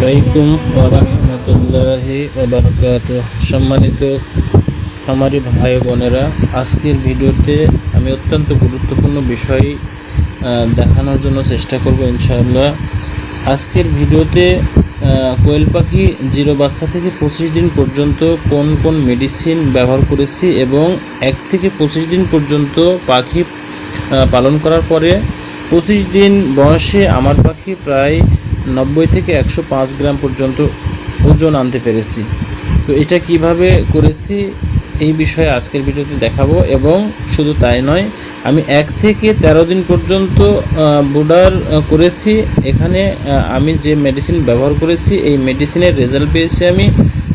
আলাইকুম ওরহমতুল্লাহি ওবরকাত সম্মানিত খামারি ভাই বোনেরা, আজকের ভিডিওতে আমি অত্যন্ত গুরুত্বপূর্ণ বিষয় দেখানোর জন্য চেষ্টা করব ইনশাআল্লাহ। আজকের ভিডিওতে কোয়েল পাখি জিরো বাচ্চা থেকে পঁচিশ দিন পর্যন্ত কোন কোন মেডিসিন ব্যবহার করেছি এবং এক থেকে পঁচিশ দিন পর্যন্ত পাখি পালন করার পরে পঁচিশ দিন বয়সে আমার পাখি প্রায় নব্বই থেকে একশো পাঁচ গ্রাম পর্যন্ত ওজন আনতে পেরেছি। তো এটা কীভাবে করেছি এই বিষয়ে আজকের ভিডিওতে দেখাবো এবং শুধু তাই নয়, আমি এক থেকে তেরো দিন পর্যন্ত বুডার করেছি। এখানে আমি যে মেডিসিন ব্যবহার করেছি, এই মেডিসিনের রেজাল্ট পেয়েছি আমি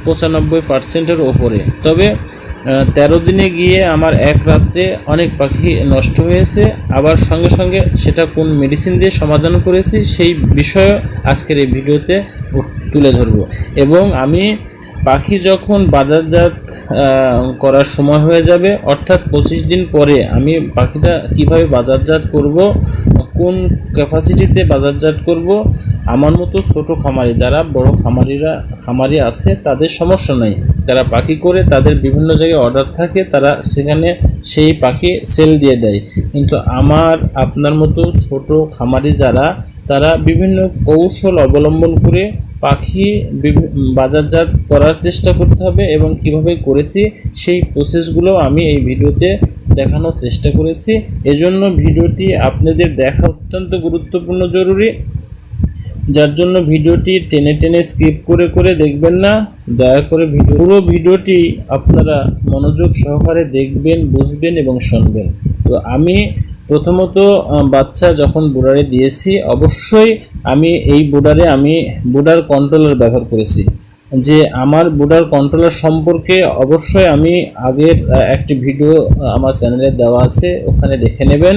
পঁচানব্বই পার্সেন্টের ওপরে। তবে তেরো দিনে গিয়ে আমার এক রাত্রে অনেক পাখি নষ্ট হয়েছে। আবার সঙ্গে সঙ্গে সেটা কোন মেডিসিন দিয়ে সমাধান করেছি সেই বিষয়ে আজকের এই ভিডিওতে তুলে ধরব। এবং আমি পাখি যখন বাজারজাত করার সময় হয়ে যাবে, অর্থাৎ পঁচিশ দিন পরে আমি পাখিটা কীভাবে বাজারজাত করব, কোন ক্যাপাসিটিতে বাজারজাত করব আমার মতো ছোট খামারি, যারা বড় খামারিরা, খামারি আছে, তাদের সমস্যা নাই। যারা পাখি করে, তাদের বিভিন্ন জায়গায় অর্ডার থাকে, তারা সেখানে সেই পাখি সেল দিয়ে দেয়। কিন্তু আমার, আপনার মতো ছোট খামারি যারা, তারা বিভিন্ন কৌশল অবলম্বন করে পাখি বাজারজাত করার চেষ্টা করতে হবে এবং কীভাবে করেছি, সেই প্রসেসগুলো আমি এই ভিডিওতে দেখানোর চেষ্টা করেছি। এজন্য ভিডিওটি আপনাদের দেখা অত্যন্ত গুরুত্বপূর্ণ, জরুরি। যার জন্য ভিডিওটি টেনে টেনে স্কিপ করে করে দেখবেন না, দয়া করে ভিডিও পুরো ভিডিওটি আপনারা মনোযোগ সহকারে দেখবেন, বুঝবেন এবং শুনবেন। তো আমি প্রথমত বাচ্চা যখন বুডারে দিয়েছি, অবশ্যই আমি এই বুডারে আমি বুডার কন্ট্রোলার ব্যবহার করেছি। যে আমার বুডার কন্ট্রোলার সম্পর্কে অবশ্যই আমি আগের একটি ভিডিও আমার চ্যানেলে দেওয়া আছে, ওখানে দেখে নেবেন।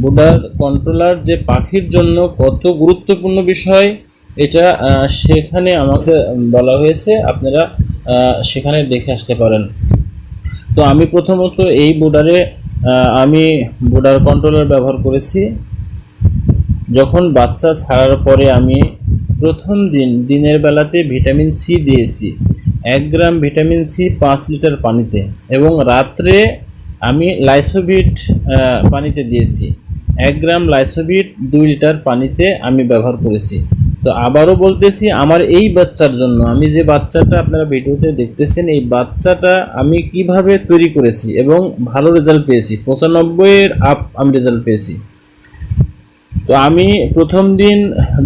বুডার কন্ট্রোলার যে পাখির জন্য কত গুরুত্বপূর্ণ বিষয়, এটা সেখানে আমাকে বলা হয়েছে, আপনারা সেখানে দেখে আসতে পারেন। তো আমি প্রথমত এই বুডারে আমি বুডার কন্ট্রোলার ব্যবহার করেছি। যখন বাচ্চা ছাড়ার পরে আমি প্রথম দিন, দিনের বেলাতে ভিটামিন সি দিয়েছি। এক গ্রাম ভিটামিন সি পাঁচ লিটার পানিতে এবং রাত্রে আমি লাইসোবিট পানিতে দিয়েছি। এক গ্রাম লাইসোবিট দুই লিটার পানিতে আমি ব্যবহার করেছি। তো আবারও বলতেছি, আমার এই বাচ্চার জন্য, আমি যে বাচ্চাটা আপনারা ভিডিওতে দেখতেছেন, এই বাচ্চাটা আমি কীভাবে তৈরি করেছি এবং ভালো রেজাল্ট পেয়েছি। পঁচানব্বইয়ের আপ আমি রেজাল্ট পেয়েছি। তো আমি প্রথম দিন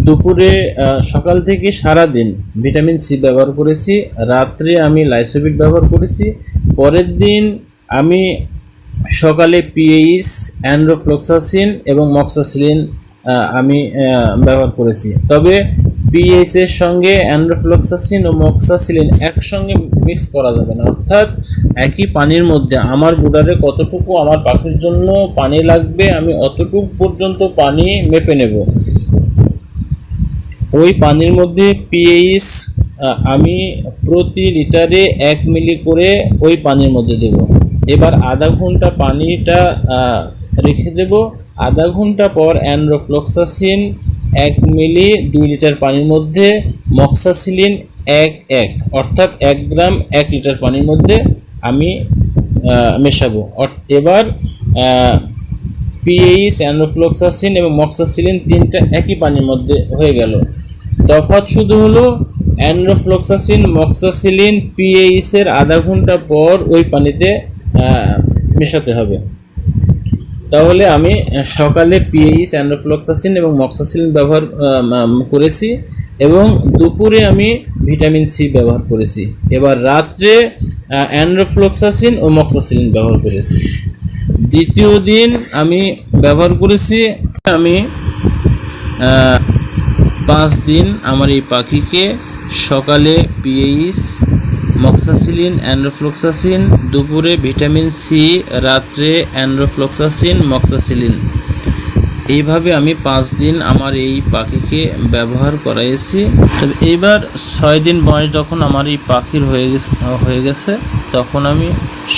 দুপুরে সকাল থেকে সারা দিন ভিটামিন সি ব্যবহার করেছি। রাত্রে আমি লাইসোবিট ব্যবহার করেছি। পরের দিন আমি সকালে পিএইচ, অ্যান্ড্রোফ্লোক্সাসিন এবং মক্সাসিলিন আমি ব্যবহার করেছি। তবে পিএইচ এর সঙ্গে অ্যান্ড্রোফ্লোক্সাসিন ও মক্সাসিলিন একসঙ্গে মিক্স করা যাবে না। অর্থাৎ একই পানির মধ্যে আমার বুডারে কতটুকু আমার পাখির জন্য পানি লাগবে, আমি অতটুকু পর্যন্ত পানি মেপে নেব। ওই পানির মধ্যে পিএইচ আমি প্রতি লিটারে এক মিলি করে ওই পানির মধ্যে দেব। এবার আধা ঘণ্টা পানিটা রেখে দেব। আধা ঘণ্টা পর অ্যান্ড্রোফ্লোক্সাসিন এক মিলি দুই লিটার পানির মধ্যে, মক্সাসিলিন এক এক, অর্থাৎ এক গ্রাম এক লিটার পানির মধ্যে আমি মেশাবো। এবার পিএইচ, অ্যান্ড্রোফ্লোক্সাসিন এবং মক্সাসিলিন তিনটা একই পানির মধ্যে হয়ে গেল। তফাৎ শুধু হলো অ্যান্ড্রোফ্লোক্সাসিন, মক্সাসিলিন, পিএইচ এর আধা ঘণ্টা পর ওই পানিতে মেশাতে হবে। তাহলে আমি সকালে পিএইচ অ্যান্ড্রোফ্লোক্সাসিন এবং মক্সাসিলিন ব্যবহার করেছি এবং দুপুরে আমি ভিটামিন সি ব্যবহার করেছি। এবার রাত্রে অ্যান্ড্রোফ্লোক্সাসিন ও মক্সাসিলিন ব্যবহার করেছি। দ্বিতীয় দিন আমি ব্যবহার করেছি, আমি পাঁচ দিন আমার এই পাখিকে সকালে পিএইচ মক্সাসিলিন, অ্যান্ড্রোফ্লোক্সাসিন, দুপুরে ভিটামিন সি, রাত্রে অ্যান্ড্রোফ্লোক্সাসিন, মক্সাসিলিন। এইভাবে আমি পাঁচ দিন আমার এই পাখিকে ব্যবহার করাইছি তবে এইবার ছয় দিন বয়স যখন আমার এই পাখির হয়ে গেছে হয়ে গেছে, তখন আমি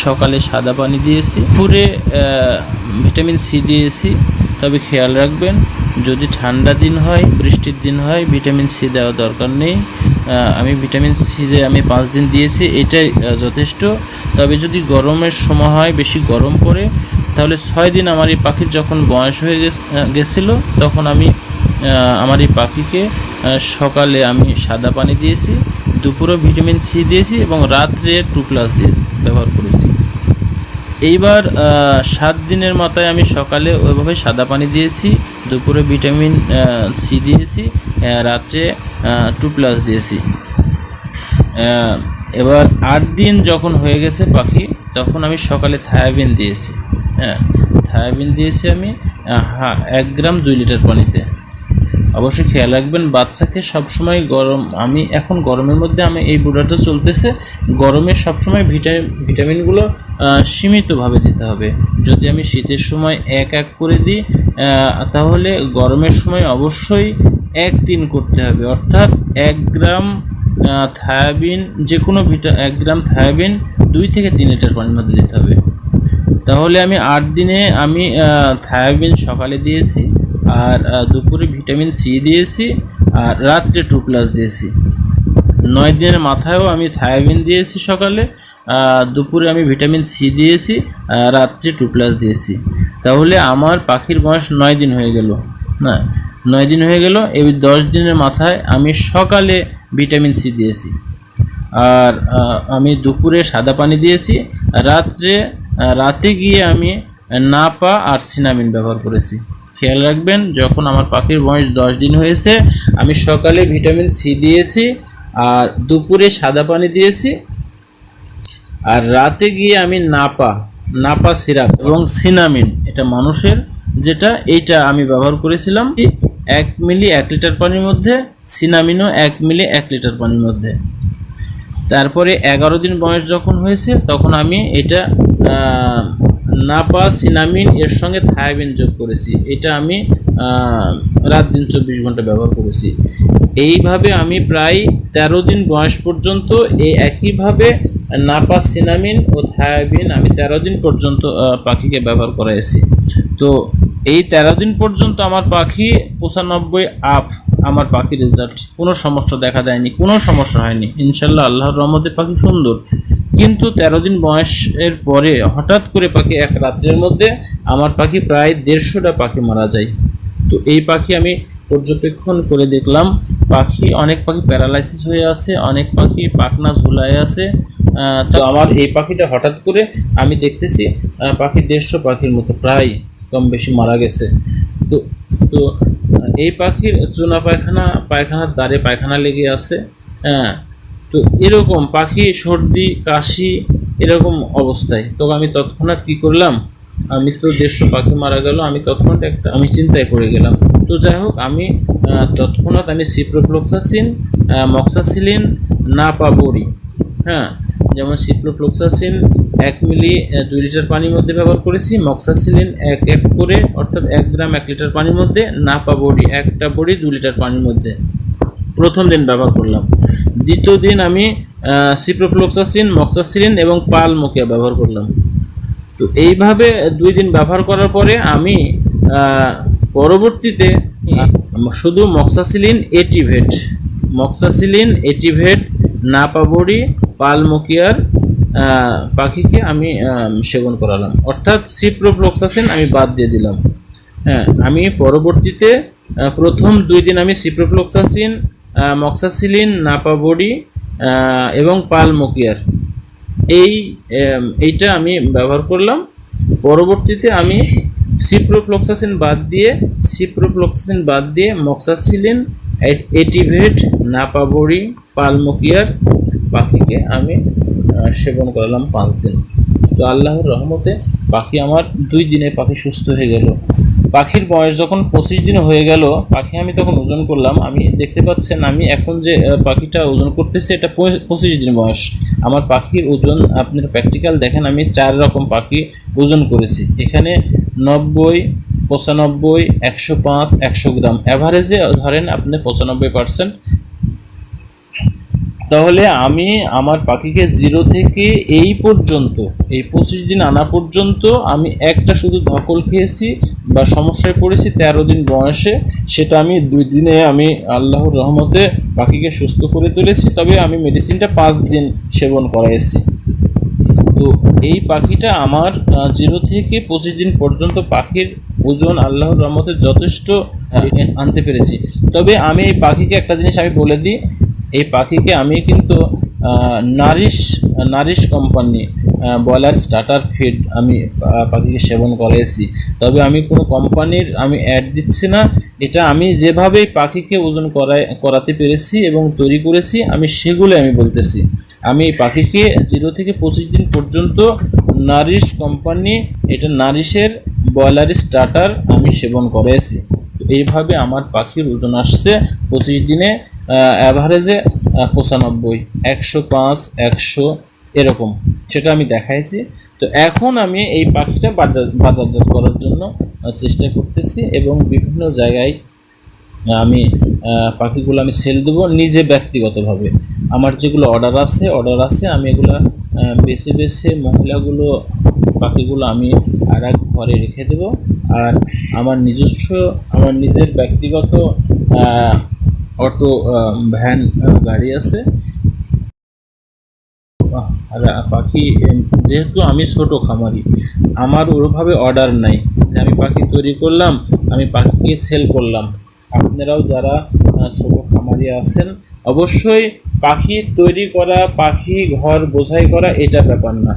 সকালে সাদা পানি দিয়েছি। পুরে ভিটামিন সি দিয়েছি। তবে খেয়াল রাখবেন, যদি ঠান্ডা দিন হয়, বৃষ্টির দিন হয়, ভিটামিন সি দেওয়া দরকার নেই। আমি ভিটামিন সি যে আমি পাঁচ দিন দিয়েছি, এটাই যথেষ্ট। তবে যদি গরমের সময় হয়, বেশি গরম পড়ে, তাহলে ছয় দিন আমার এই পাখির যখন বয়স হয়ে গেছ- গেছিল, তখন আমি আমার এই পাখিকে সকালে আমি সাদা পানি দিয়েছি দুপুরে ভিটামিন সি দিয়েছি এবং রাত্রে টু প্লাস দিয়ে ব্যবহার করেছি। এইবার সাত দিনের মাথায় আমি সকালে ওইভাবে সাদা পানি দিয়েছি, দুপুরে ভিটামিন সি দিয়েছি রাত্রে টু প্লাস দিয়েছি। এবার আট দিন যখন হয়ে গেছে পাখি তখন আমি সকালে থায়াবিন দিয়েছি। হ্যাঁ থায়াবিন দিয়েছি আমি হ্যাঁ এক গ্রাম দুই লিটার পানিতে। অবশ্যই খেয়াল রাখবেন, বাচ্চাকে সবসময় গরম, আমি এখন গরমের মধ্যে, আমি এই বুড়াটা চলতেছে, গরমে সবসময় ভিটামিন ভিটামিনগুলো সীমিতভাবে দিতে হবে। যদি আমি শীতের সময় এক এক করে দিই তাহলে গরমের সময় অবশ্যই এক দিন করতে হবে। অর্থাৎ এক গ্রাম থায়াবিন যে কোনো ভিটা, এক গ্রাম থায়াবিন দুই থেকে তিন লিটার পানির মধ্যে দিতে হবে। তাহলে আমি আট দিনে আমি থায়াবিন সকালে দিয়েছি আর দুপুরে ভিটামিন সি দিয়েছি আর রাত্রে টু প্লাস দিয়েছি। নয় দিনের মাথায়ও আমি থায়াবিন দিয়েছি সকালে দুপুরে আমি ভিটামিন সি দিয়েছি রাত্রে টু প্লাস দিয়েছি। তাহলে আমার পাখির বয়স নয় দিন হয়ে গেল। না, নয় দিন হয়ে গেল, এই দশ দিনের মাথায় আমি সকালে ভিটামিন সি দিয়েছি। আর আমি দুপুরে সাদা পানি দিয়েছি, রাত্রে রাতে গিয়ে আমি নাপা আর সিনামিন ব্যবহার করেছি। খেয়াল রাখবেন, যখন আমার পাখির বয়স দশ দিন হয়েছে, আমি সকালে ভিটামিন সি দিয়েছি, আর দুপুরে সাদা পানি দিয়েছি, আর রাতে গিয়ে আমি নাপা নাপা সিরাপ এবং সিনামিন, এটা মানুষের, যেটা এইটা আমি ব্যবহার করেছিলাম এক মিলি এক লিটার পানির মধ্যে, সিনামিনও এক মিলি এক লিটার পানির মধ্যে। তারপরে এগারো দিন বয়স যখন হয়েছে, তখন আমি এটা আহ, নাপা সিনামিন এর সঙ্গে থায়াবিন যোগ করেছি। এটা আমি রাত দিন চব্বিশ ঘণ্টা ব্যবহার করেছি। এইভাবে আমি প্রায় তেরো দিন বয়স পর্যন্ত এই একইভাবে নাপা সিনামিন ও থায়াবিন আমি তেরো দিন পর্যন্ত পাখিকে ব্যবহার করাইছি। তো এই তেরো দিন পর্যন্ত আমার পাখি পঁচানব্বই আপ আমার পাখির রেজাল্ট কোনো সমস্যা দেখা দেয়নি কোনো সমস্যা হয়নি। ইনশাল্লাহ আল্লাহর রহমতে পাখি সুন্দর। কিন্তু তেরো দিন বয়সের পরে হঠাৎ করে পাখি এক রাত্রের মধ্যে আমার পাখি প্রায় দেড়শোটা পাখি মারা যায়। তো এই পাখি আমি পর্যবেক্ষণ করে দেখলাম, পাখি অনেক পাখি প্যারালাইসিস হয়ে আছে, অনেক পাখি পাখনা ঝুলায় আছে। তো আমার এই পাখিটা হঠাৎ করে আমি দেখতেছি পাখি দেড়শো পাখির মতো, প্রায় কম বেশি মারা গেছে। তো তো, এই পাখির চুনা পায়খানা, পায়খানার দ্বারে পায়খানা লেগে আছে হ্যাঁ। তো এরকম পাখি, সর্দি, কাশি এরকম অবস্থায়। তো আমি তৎক্ষণাৎ কী করলাম? আমি তো দেড়শো পাখি মারা গেল, আমি তৎক্ষণাৎ একটা, আমি চিন্তায় পড়ে গেলাম। তো যাই হোক, আমি তৎক্ষণাৎ আমি সিপ্রোফ্লক্সাসিন মক্সাসিলিন না পাবরি হ্যাঁ যেমন সিপ্রোফ্লক্সাসিন এক মিলি দুই লিটার পানির মধ্যে ব্যবহার করেছি, মক্সাসিলিন এক এক করে, অর্থাৎ এক গ্রাম এক লিটার পানির মধ্যে নাপা বড়ি একটা বড়ি দু লিটার পানির মধ্যে। প্রথম দিন ব্যবহার করলাম। দ্বিতীয় দিন আমি সিপ্রোফ্লক্সাসিন মক্সাসিলিন এবং পাল মুখিয়া ব্যবহার করলাম। তো এইভাবে দুই দিন ব্যবহার করার পরে আমি পরবর্তীতে শুধু মক্সাসিলিন এটিভেট মক্সাসিলিন এটিভেট নাপাবড়ি পালমুকিয়ার আহ, পাখিকে আমি সেবন করালাম। অর্থাৎ সিপ্রোফ্লক্সাসিন আমি বাদ দিয়ে দিলাম। হ্যাঁ আমি পরবর্তীতে প্রথম দুই দিন আমি সিপ্রোফ্লক্সাসিন মক্সাসিলিন নাপাবড়ি এবং পালমুকিয়ার এই এইটা আমি ব্যবহার করলাম। পরবর্তীতে আমি সিপ্রোফ্লক্সাসিন বাদ দিয়ে, সিপ্রোফ্লক্সাসিন বাদ দিয়ে মক্সাসিলিন এটিভেট নাপাবড়ি পালমুকিয়ার পাখিকে আমি সেবন করালাম পাঁচ দিন। তো আল্লাহর রহমতে পাখি আমার দুই দিনে পাখি সুস্থ হয়ে গেল। পাখির বয়স যখন পঁচিশ দিন হয়ে গেল, পাখি আমি তখন ওজন করলাম। আমি দেখতে পাচ্ছেন, আমি এখন যে পাখিটা ওজন করতেছি, এটা পঁচিশ দিন বয়স। আমার পাখির ওজন, আপনার প্র্যাকটিক্যাল দেখেন, আমি চার রকম পাখি ওজন করেছি। এখানে নব্বই, পঁচানব্বই, একশো পাঁচ, একশো গ্রাম। অ্যাভারেজে ধরেন আপনি পঁচানব্বই পার্সেন্ট তাহলে আমি আমার পাখিকে জিরো থেকে এই পর্যন্ত, এই পঁচিশ দিন আনা পর্যন্ত আমি একটা শুধু ধকল খেয়েছি বা সমস্যায় পড়েছি তেরো দিন বয়সে, সেটা আমি দুই দিনে আমি আল্লাহর রহমতে পাখিকে সুস্থ করে তুলেছি, তবে আমি মেডিসিনটা পাঁচ দিন সেবন করাইছি। তো এই পাখিটা আমার জিরো থেকে পঁচিশ দিন পর্যন্ত পাখির ওজন আল্লাহর রহমতে যথেষ্ট আনতে পেরেছি। তবে আমি এই পাখিকে একটা জিনিস আমি বলে দিই এই পাখিকে আমি কিন্তু Nourish Nourish company broiler starter feed আমি পাখিকে সেবন করেছি তবে আমি কোনো কোম্পানির আমি অ্যাড দিচ্ছি না। এটা আমি যেভাবেই পাখিকে ওজন করাই, করাতে পেরেছি এবং তৈরি করেছি, আমি সেগুলো আমি বলতেছি। আমি এই পাখিকে জিরো থেকে পঁচিশ দিন পর্যন্ত নারিশ কোম্পানি এটা নারিশের ব্রয়লার স্টার্টার আমি সেবন করেছি এইভাবে আমার পাখির ওজন আসছে পঁচিশ দিনে। অ্যাভারেজে পঁচানব্বই, একশো পাঁচ, একশো, এরকম। সেটা আমি দেখাইছি। তো এখন আমি এই পাখিটা বাজার, বাজারজাত করার জন্য চেষ্টা করতেছি এবং বিভিন্ন জায়গায় আমি পাখিগুলো আমি সেল দেবো নিজে ব্যক্তিগতভাবে। আমার যেগুলো অর্ডার আছে অর্ডার আছে, আমি এগুলো বেছে বেছে মহিলাগুলো, পাখিগুলো আমি আর এক ঘরে রেখে দেবো। আর আমার নিজস্ব, আমার নিজের ব্যক্তিগত অটো ভ্যান গাড়ি আছে। পাখি যেহেতু আমি ছোট খামারি, আমার ওরভাবে অর্ডার নাই। যে আমি পাখি তৈরি করলাম, আমি পাখিকে সেল করলাম। আপনারাও যারা ছোট খামারি আছেন, অবশ্যই পাখি তৈরি করা, পাখি ঘর বোঝাই করা এটা ব্যাপার না।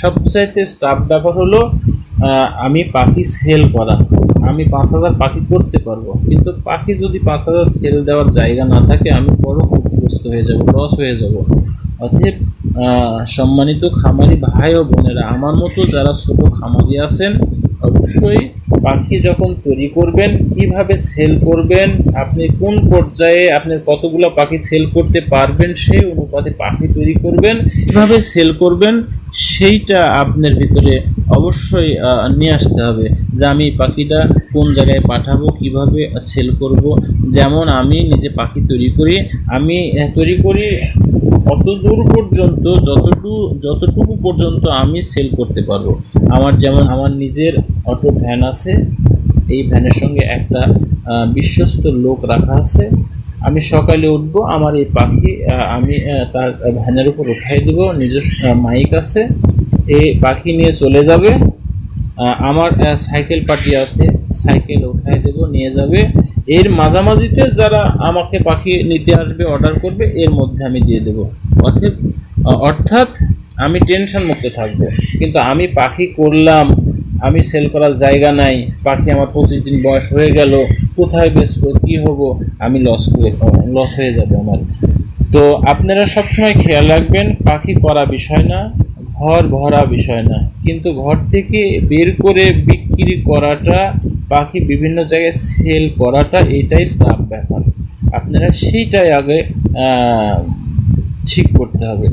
সবচাইতে স্টাফ ব্যাপার হলো আমি পাখি সেল করা। আমি পাঁচ হাজার পাখি করতে পারব। কিন্তু পাখি যদি পাঁচ হাজার সেল দেওয়ার জায়গা না থাকে, আমি বড় ক্ষতিগ্রস্ত হয়ে যাব লস হয়ে যাব। অতএব সম্মানিত খামারি ভাই ও বোনেরা, আমার মতো যারা ছোট খামারি আছেন, অবশ্যই পাখি যখন তৈরি করবেন, কীভাবে সেল করবেন, আপনি কোন পর্যায়ে আপনি কতগুলো পাখি সেল করতে পারবেন, সেই অনুপাতে পাখি তৈরি করবেন, কীভাবে সেল করবেন সেইটা আপনার ভিতরে অবশ্যই নিয়ে আসতে হবে যে আমি পাখিটা কোন জায়গায় পাঠাবো, কীভাবে সেল করব। যেমন আমি নিজে পাখি তৈরি করি, আমি তৈরি করি অত দূর পর্যন্ত যতটুকু যতটুকু পর্যন্ত আমি সেল করতে পারব। আমার যেমন, আমার নিজের অটো ভ্যান আছে, এই ভ্যানের সঙ্গে একটা বিশ্বস্ত লোক রাখা আছে। আমি সকালে উঠবো, আমার এই পাখি আমি তার ভ্যানের উপর উঠাই দেবো নিজস্ব মাইক আছে, এই পাখি নিয়ে চলে যাবে আমার সাইকেল পার্টি আছে, সাইকেল উঠাই দেবো, নিয়ে যাবে, এর মাঝামাঝিতে যারা আমাকে পাখি নিতে আসবে অর্ডার করবে, এর মধ্যে আমি দিয়ে দেবো। অর্থাৎ অর্থাৎ, আমি টেনশন মুক্ত থাকব, কিন্তু আমি পাখি করলাম আমি সেল করার জায়গা নাই পাখি আমার পঁচিশ দিন বয়স হয়ে গেল, কোথায় বেচবো, কী হব, আমি লস করে লস হয়ে যাবে আমার। তো আপনারা সবসময় খেয়াল রাখবেন, পাখি করা বিষয় না, ঘর ভরা বিষয় না। কিন্তু ঘর থেকে বের করে বিক্রি করাটা, পাখি বিভিন্ন জায়গায় সেল করাটা, এটাই স্টাফ ব্যাপার। আপনারা সেইটাই আগে ঠিক করতে হবে।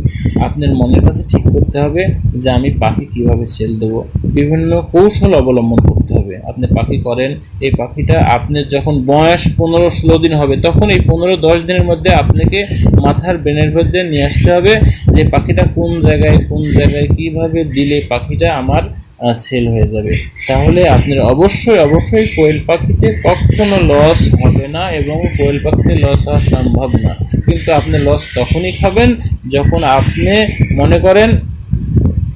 আপনার মনের কাছে ঠিক করতে হবে যে আমি পাখি কীভাবে সেল দেবো। বিভিন্ন কৌশল অবলম্বন করতে হবে। আপনি পাখি করেন, এই পাখিটা আপনার যখন বয়স পনেরো ষোলো দিন হবে, তখন এই পনেরো দশ দিনের মধ্যে আপনাকে মাথার ব্রেনের মধ্যে নিয়ে আসতে হবে যে পাখিটা কোন জায়গায় কোন জায়গায় কীভাবে দিলে পাখিটা আমার সেল হয়ে যাবে। তাহলে আপনার অবশ্যই অবশ্যই কোয়েল পাখিতে কখনো লস হবে না এবং কোয়েল পাখিতে লস হওয়া সম্ভব না। কিন্তু আপনি লস তখনই খাবেন যখন আপনি মনে করেন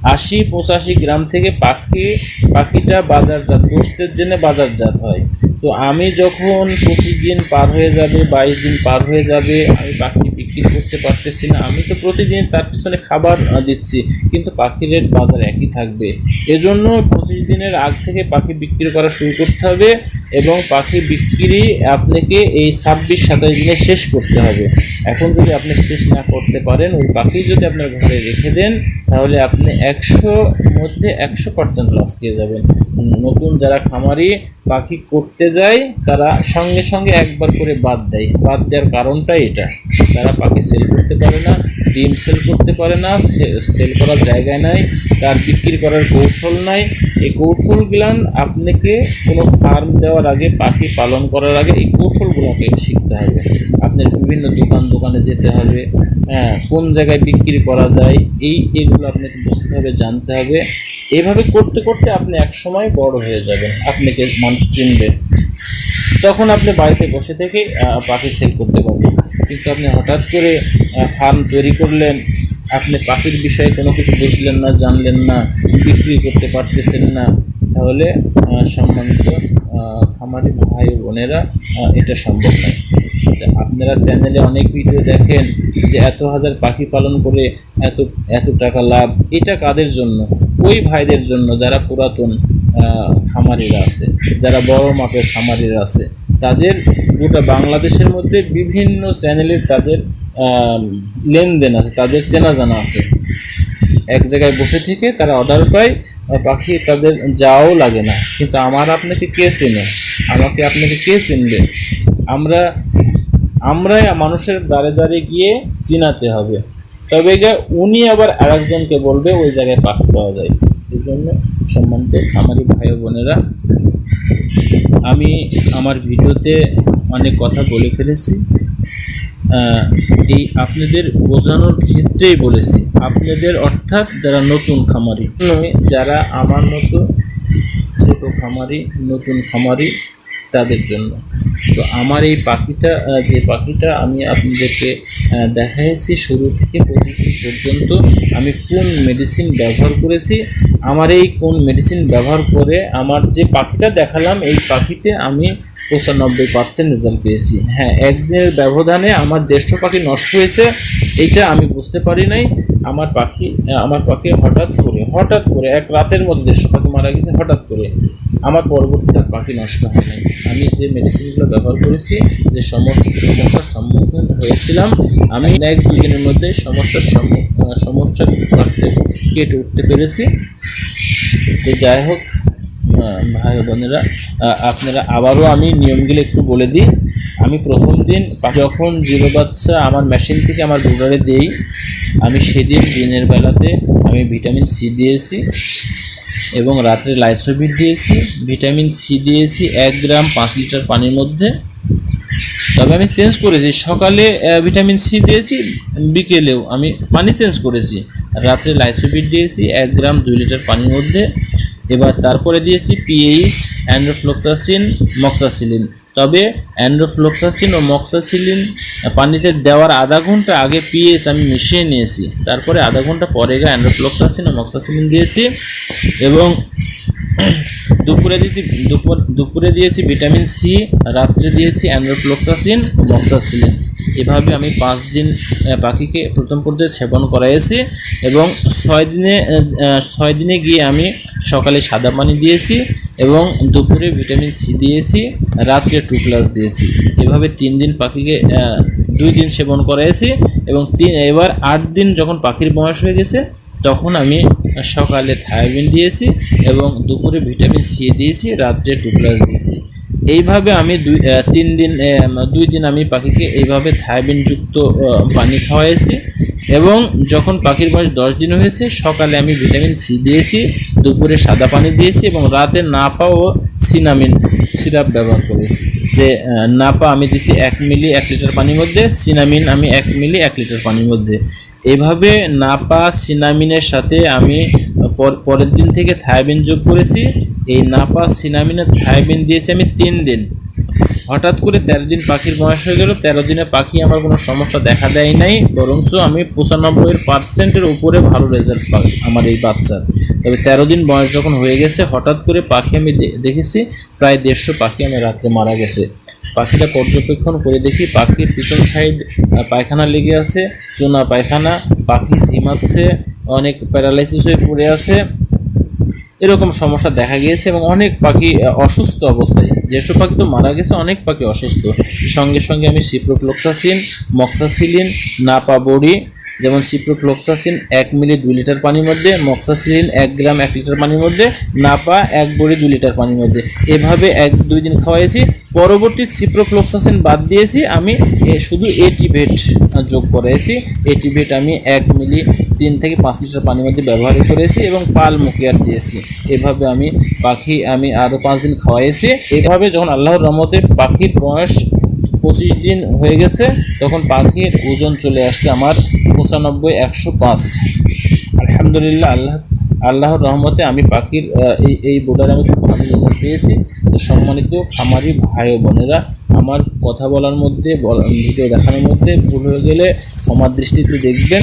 আশি পঁচাশি গ্রাম থেকে পাখি, পাখিটা বাজারজাত, গোষ্ঠের জন্য বাজারজাত হয়। তো আমি যখন পঁচিশ দিন পার হয়ে যাবে, বাইশ দিন পার হয়ে যাবে, আমি পাখি বিক্রি করতে পারতেছি না। আমি তো প্রতিদিন তার পিছনে খাবার দিচ্ছি, কিন্তু পাখির রেট বাজার একই থাকবে। এজন্য পঁচিশ দিনের আগ থেকে পাখি বিক্রি করা শুরু করতে হবে এবং পাখি বিক্রি আপনাকে এই ছাব্বিশ, সাতাশ দিনে শেষ করতে হবে। এখন যদি আপনি শেষ না করতে পারেন, ওই পাখি যদি আপনার ঘরে রেখে দেন, তাহলে আপনি একশো, মধ্যে একশো পার্সেন্ট লস খেয়ে যাবেন। নতুন যারা খামারি পাখি করতে যায়, তারা সঙ্গে সঙ্গে একবার করে বাদ দেয়। বাদ দেওয়ার কারণটাই এটা। তারা পাখি সেল করতে পারে না, ডিম সেল করতে পারে না সেল করার জায়গায় নাই, তার বিক্রি করার কৌশল নাই। এই কৌশলগুলান আপনাকে কোনো ফার্ম দেওয়ার আগে, পাখি পালন করার আগে এই কৌশলগুলোকে শিখতে হবে। আপনার বিভিন্ন দোকান, দোকানে যেতে হবে হ্যাঁ কোন জায়গায় বিক্রি করা যায়, এই, এগুলো আপনাকে বুঝতে হবে, জানতে হবে। এভাবে করতে করতে আপনি এক সময় বড় হয়ে যাবেন, আপনাকে মানুষ চিনবে। তখন আপনি বাড়িতে বসে থেকে পাখি সেল করতে পারবেন। কিন্তু আপনি হঠাৎ করে ফার্ম তৈরি করলেন, আপনি পাখির বিষয়ে কোনো কিছু বুঝলেন না, জানলেন না, বিক্রি করতে পারতেছেন না, তাহলে সম্মানিত খামারি ভাই বোনেরা এটা সম্ভব নয়। আপনারা চ্যানেলে অনেক ভিডিও দেখেন যে এত হাজার পাখি পালন করে এত এত টাকা লাভ, এটা কাদের জন্য? ওই ভাইদের জন্য যারা পুরাতন খামারিরা আছে, যারা বড় মাপের খামারিরা আছে। তাদের গোটা বাংলাদেশের মধ্যে বিভিন্ন চ্যানেলের তাদের লেনদেন আছে, তাদের চেনা জানা আছে। এক জায়গায় বসে থেকে তারা অর্ডার পায় পাখি তাদের যাওয়াও লাগে না। কিন্তু আমার আপনাকে কে চেনে? আমাকে আপনাকে কে চিনবে? আমরা, আমরাই মানুষের দ্বারে দ্বারে গিয়ে চিনাতে হবে। তবে উনি আবার আরেকজনকে বলবে, ওই জায়গায় পাখি পাওয়া যায়। এই জন্য সম্মানিত খামারি ভাই বোনেরা আমি আমার ভিডিওতে অনেক কথা বলে ফেলেছি। এই আপনাদের বোঝানোর ক্ষেত্রেই বলেছি। আপনাদের অর্থাৎ যারা নতুন খামারি, যারা আমার মতো ছোটো খামারি, নতুন খামারি তাদের জন্য। তো আমার এই পাখিটা যে পাখিটা আমি আপনাদেরকে দেখাইছি শুরু থেকে পঁচিশ পর্যন্ত, আমি কোন মেডিসিন ব্যবহার করেছি, আমার এই কোন মেডিসিন ব্যবহার করে আমার যে পাখিটা দেখালাম, এই পাখিতে আমি পঁচানব্বই পার্সেন্ট রেজাল্ট পেয়েছি। হ্যাঁ একদিনের ব্যবধানে আমার দেড়শো পাখি নষ্ট হয়েছে এইটা আমি বুঝতে পারি নাই। আমার পাখি আমার পাখি হঠাৎ করে হঠাৎ করে, এক রাতের মধ্যে পাখি মারা গেছে, হঠাৎ করে আমার পরবর্তীতে আর পাখি নষ্ট হয় নাই। আমি যে মেডিসিনগুলো ব্যবহার করেছি, যে সমস্যা সমস্যার সম্মুখীন হয়েছিলাম, আমি এক দুই দিনের মধ্যে সমস্যার সমস্যা কাটতে কেটে উঠতে পেরেছি। তো যাই হোক ভাই বোনেরা আপনারা আবারও আমি নিয়মগুলো একটু বলে দিই। আমি প্রথম দিন যখন জিরো বাচ্চা আমার মেশিন থেকে আমার ব্রুডারে দেই, আমি সেদিন দিনের বেলাতে আমি ভিটামিন সি দিয়েছি এবং রাত্রে লাইসোভিট দিয়েছি ভিটামিন সি দিয়েছি, এক গ্রাম পাঁচ লিটার পানির মধ্যে। তবে আমি চেঞ্জ করেছি, সকালে ভিটামিন সি দিয়েছি, বিকেলেও আমি পানি চেঞ্জ করেছি। রাত্রে লাইসোভিট দিয়েছি, এক গ্রাম দুই লিটার পানির মধ্যে। এবার তারপরে দিয়েছি পিএইচ অ্যান্ড্রোফ্লোক্সাসিন মক্সাসিলিন তবে অ্যান্ড্রোফ্লোক্সাসিন ও মক্সাসিলিন পানিতে দেওয়ার আধা ঘণ্টা আগে পিএস আমি মিশিয়ে নিয়েছি। তারপরে আধা ঘণ্টা পরে গিয়ে অ্যান্ড্রোফ্লোক্সাসিন ও মক্সাসিলিন দিয়েছি এবং দুপুরে দিতে দুপুর, দুপুরে দিয়েছি ভিটামিন সি, রাত্রে দিয়েছি অ্যান্ড্রোফ্লোক্সাসিন ও মক্সাসিলিন। এভাবে আমি পাঁচ দিন পাখিকে প্রথম পর্যায়ে সেবন করাইছি এবং ছয় দিনে ছয় দিনে গিয়ে আমি সকালে সাদা পানি দিয়েছি এবং দুপুরে ভিটামিন সি দিয়েছি, রাত্রে টু প্লাস দিয়েছি। এভাবে তিন দিন পাখিকে দুই দিন সেবন করাইছি এবং তিন, এবার আট দিন যখন পাখির বয়স হয়ে গেছে, তখন আমি সকালে থায়াবিন দিয়েছি এবং দুপুরে ভিটামিন সি দিয়েছি, রাত্রে টু প্লাস দিয়েছি। এইভাবে আমি দুই তিন দিন দুই দিন আমি পাখিকে এইভাবে থায়াবিনযুক্ত পানি খাওয়াইছি এবং যখন পাখির বয়স দশ দিন হয়েছে, সকালে আমি ভিটামিন সি দিয়েছি, দুপুরে সাদা পানি দিয়েছি এবং রাতে নাপা ও সিনামিন সিরাপ ব্যবহার করেছি। যে নাপা আমি দিছি এক মিলি এক লিটার পানির মধ্যে, সিনামিন আমি এক মিলি এক লিটার পানির মধ্যে। এভাবে নাপা, সিনামিনের সাথে আমি পর- পরের দিন থেকে থায়াবিন যোগ করেছি। এই নাপা সিনামিনের থায়াবিন দিয়েছি আমি তিন দিন। হঠাৎ করে তেরো দিন পাখির বয়স হয়ে গেল, তেরো দিনে পাখি আমার কোনো সমস্যা দেখা দেয় নাই, বরঞ্চ আমি পঁচানব্বই পার্সেন্টের উপরে ভালো রেজাল্ট পাই আমার এই বাচ্চার। তবে তেরো দিন বয়স যখন হয়ে গেছে, হঠাৎ করে পাখি আমি দেখেছি, প্রায় দেড়শো পাখি আমি রাত্রে মারা গেছে। পাখিটা পর্যবেক্ষণ করে দেখি পাখির পিছন সাইড পায়খানা লেগে আছে, চুনা পায়খানা, পাখি ঝিমাচ্ছে, অনেক প্যারালাইসিস হয়ে পড়ে আছে। এরকম সমস্যা দেখা গিয়েছে এবং অনেক পাখি অসুস্থ অবস্থায়। যেসব পাখি তো মারা গেছে, অনেক পাখি অসুস্থ। সঙ্গে সঙ্গে আমি সিপ্রোক্লোক্সাসিন মক্সাসিলিন নাপা বড়ি যেমন সিপ্রোফ্লক্সাসিন এক মিলি দুই লিটার পানির মধ্যে মক্সাসিলিন এক গ্রাম এক লিটার পানির মধ্যে নাপা এক বড়ি দুই লিটার পানির মধ্যে। এভাবে এক দুই দিন খাওয়াইছি। পরবর্তী সিপ্রোফ্লক্সাসিন বাদ দিয়েছি, আমি শুধু এটিভেট যোগ করেছি এটিভেট আমি এক মিলি তিন থেকে পাঁচ লিটার পানির মধ্যে ব্যবহার করেছি এবং পাল মুখিয়ার দিয়েছি। এভাবে আমি পাখি আমি আরও পাঁচ দিন খাওয়াইছি এভাবে যখন আল্লাহর রহমতে পাখির বয়স পঁচিশ দিন হয়ে গেছে, তখন পাখির ওজন চলে আসছে আমার পঁচানব্বই, একশো পাঁচ। আলহামদুলিল্লাহ, আল্লাহ, আল্লাহর রহমতে আমি পাখির এই এই বোর্ডারে আমি খুব ভালো রেজাল্ট পেয়েছি। সম্মানিত খামারি ভাই বোনেরা, আমার কথা বলার মধ্যে ভিডিও দেখানোর মধ্যে ভুল হয়ে গেলে ক্ষমার দৃষ্টিতে দেখবেন।